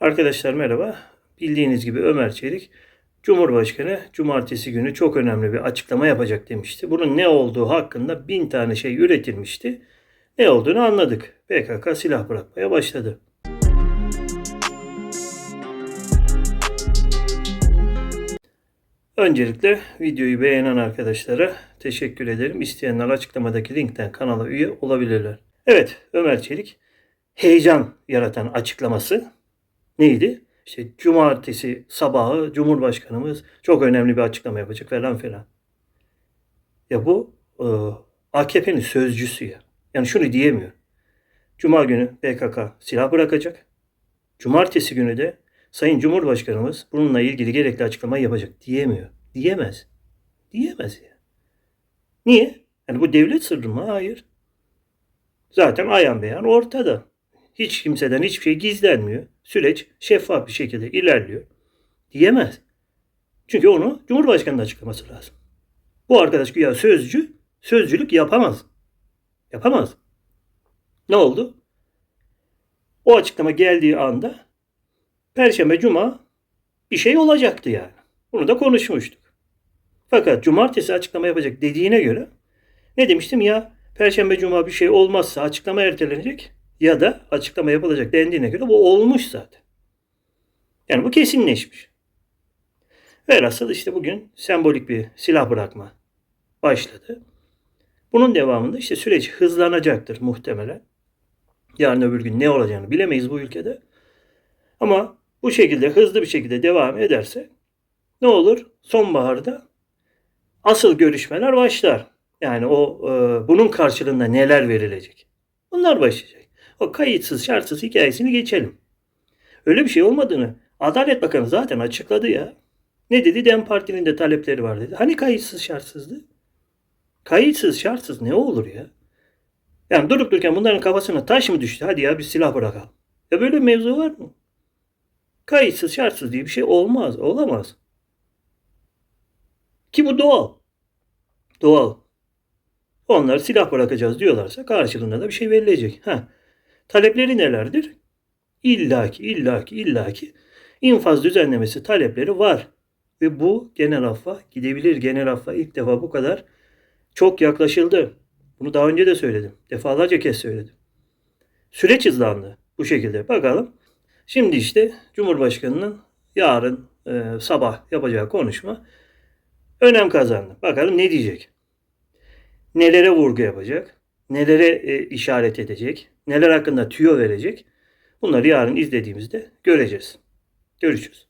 Arkadaşlar merhaba. Bildiğiniz gibi Ömer Çelik Cumhurbaşkanı cumartesi günü çok önemli bir açıklama yapacak demişti. Bunun ne olduğu hakkında bin tane şey üretilmişti. Ne olduğunu anladık. PKK silah bırakmaya başladı. Öncelikle videoyu beğenen arkadaşlara teşekkür ederim. İsteyenler açıklamadaki linkten kanala üye olabilirler. Evet Ömer Çelik heyecan yaratan açıklaması neydi? İşte cumartesi sabahı Cumhurbaşkanımız çok önemli bir açıklama yapacak falan filan. Ya bu e, AKP'nin sözcüsü ya. Yani şunu diyemiyor. Cuma günü PKK silah bırakacak. Cumartesi günü de Sayın Cumhurbaşkanımız bununla ilgili gerekli açıklama yapacak diyemiyor. Diyemez. Diyemez ya. Niye? Yani bu devlet sırrı mı? Hayır. Zaten ayan beyan ortada. Hiç kimseden hiçbir şey gizlenmiyor. Süreç şeffaf bir şekilde ilerliyor. Diyemez. Çünkü onu Cumhurbaşkanı'nın açıklaması lazım. Bu arkadaş güya sözcü, sözcülük yapamaz. Yapamaz. Ne oldu? O açıklama geldiği anda Perşembe, Cuma bir şey olacaktı yani. Bunu da konuşmuştuk. Fakat Cumartesi açıklama yapacak dediğine göre ne demiştim ya Perşembe, Cuma bir şey olmazsa açıklama ertelenecek ya da açıklama yapılacak dendiğine göre bu olmuş zaten. Yani bu kesinleşmiş. Velhasıl işte bugün sembolik bir silah bırakma başladı. Bunun devamında işte süreç hızlanacaktır muhtemelen. Yarın öbür gün ne olacağını bilemeyiz bu ülkede. Ama bu şekilde hızlı bir şekilde devam ederse ne olur? Sonbaharda asıl görüşmeler başlar. Yani o e, bunun karşılığında neler verilecek? Bunlar başlayacak. O kayıtsız şartsız hikayesini geçelim. Öyle bir şey olmadığını Adalet Bakanı zaten açıkladı ya. Ne dedi? Dem Parti'nin de talepleri var dedi. Hani kayıtsız şartsızdı? Kayıtsız şartsız ne olur ya? Yani durup dururken bunların kafasına taş mı düştü? Hadi ya bir silah bırakalım. Ya böyle bir mevzu var mı? Kayıtsız şartsız diye bir şey olmaz. Olamaz. Ki bu doğal. Doğal. Onlar silah bırakacağız diyorlarsa karşılığında da bir şey verilecek. Ha. Talepleri nelerdir? İllaki, illaki, illaki infaz düzenlemesi talepleri var. Ve bu genel affa gidebilir. Genel affa ilk defa bu kadar çok yaklaşıldı. Bunu daha önce de söyledim. Defalarca kez söyledim. Süreç hızlandı bu şekilde. Bakalım. Şimdi işte Cumhurbaşkanı'nın yarın e, sabah yapacağı konuşma önem kazandı. Bakalım ne diyecek? Nelere vurgu yapacak? Nelere e, işaret edecek? Neler hakkında tüyo verecek? Bunları yarın izlediğimizde göreceğiz. Görüşürüz.